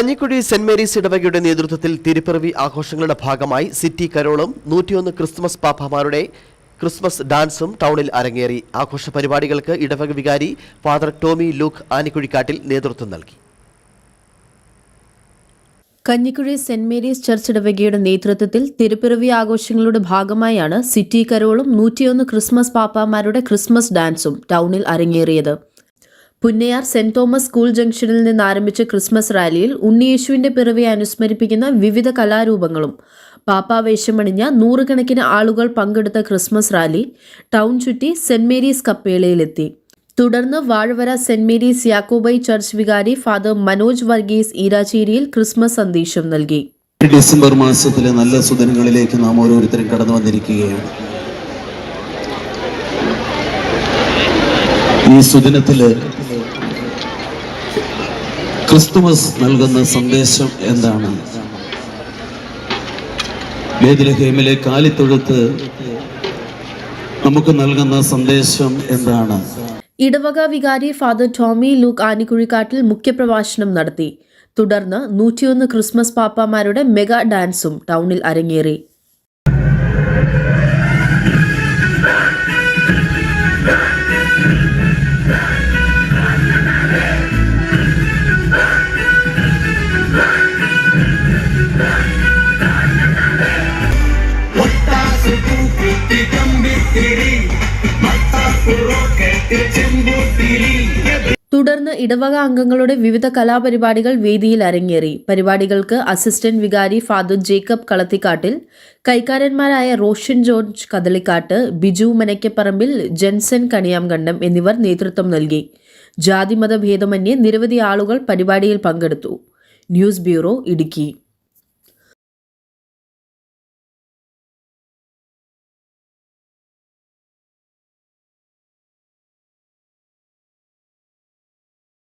Kanjikuzhi saint Mary's ഇടവകയുടെ നേതൃത്വത്തിൽ തിരുപ്പിറവി ആഘോഷങ്ങളുടെ ഭാഗമായി സിറ്റി കരോളും നൂറ്റിയൊന്ന് ക്രിസ്മസ് പാപ്പമാരുടെ ക്രിസ്മസ് ഡാൻസും ടൗണിൽ അരങ്ങേറി. ആഘോഷ പരിപാടികൾക്ക് ഇടവക വികാരി ഫാദർ ടോമി ലൂക്ക് ആനിക്കുഴിക്കാട്ടിൽ നേതൃത്വം നൽകി. കഞ്ഞിക്കുഴി സെന്റ് മേരീസ് ചർച്ച് ഇടവകയുടെ നേതൃത്വത്തിൽ തിരുപ്പിറവി ആഘോഷങ്ങളുടെ ഭാഗമായാണ് സിറ്റി കരോളും നൂറ്റിയൊന്ന് ക്രിസ്മസ് പാപ്പാമാരുടെ ക്രിസ്മസ് ഡാൻസും ടൗണിൽ അരങ്ങേറിയത്. പുന്നയാർ സെന്റ് തോമസ് സ്കൂൾ ജംഗ്ഷനിൽ നിന്ന് ആരംഭിച്ച ക്രിസ്മസ് റാലിയിൽ ഉണ്ണിയേശുവിന്റെ പിറവിയെ അനുസ്മരിപ്പിക്കുന്ന വിവിധ കലാരൂപങ്ങളും പാപ്പാവേഷമണിഞ്ഞ നൂറുകണക്കിന് ആളുകൾ പങ്കെടുത്ത ക്രിസ്മസ് റാലി ടൗൺ ചുറ്റി സെന്റ് മേരീസ് കപ്പേളയിലെത്തി. തുടർന്ന് വാഴവര സെന്റ് മേരീസ് യാക്കോബൈ ചർച്ച് വികാരി ഫാദർ മനോജ് വർഗീസ് ഈരാച്ചേരിയിൽ ക്രിസ്മസ് സന്ദേശം നൽകി. ഡിസംബർ മാസത്തിലെ നല്ല സുദിനങ്ങളിലേക്ക് നാം ഓരോരുത്തരും കടന്നു വന്നിരിക്കുകയാണ്. ഈ സുദിനത്തിൽ ക്രിസ്തുമസ് നൽകുന്ന സന്ദേശം എന്താണ്? വേദിലഹേമിലെ കാലിത്തൊഴുത്ത് നമുക്ക് നൽകുന്ന സന്ദേശം എന്താണ്? ഇടവക വികാരി ഫാദർ ടോമി ലൂക്ക് ആനിക്കുഴിക്കാട്ടിൽ മുഖ്യപ്രഭാഷണം നടത്തി. തുടർന്ന് നൂറ്റിയൊന്ന് ക്രിസ്മസ് പാപ്പാമാരുടെ മെഗാ ഡാൻസും ടൗണിൽ അരങ്ങേറി. തുടർന്ന് ഇടവക അംഗങ്ങളുടെ വിവിധ കലാപരിപാടികൾ വേദിയിൽ അരങ്ങേറി. പരിപാടികൾക്ക് അസിസ്റ്റന്റ് വികാരി ഫാദർ ജേക്കബ് കളത്തിക്കാട്ടിൽ കൈക്കാരന്മാരായ റോഷൻ ജോർജ് കദളിക്കാട്ട് ബിജു മനയ്ക്കപ്പറമ്പിൽ ജെൻസൻ കണിയാംകണ്ടം എന്നിവർ നേതൃത്വം നൽകി. ജാതിമത ഭേദമന്യേ നിരവധി ആളുകൾ പരിപാടിയിൽ പങ്കെടുത്തു. News bureau Idukki.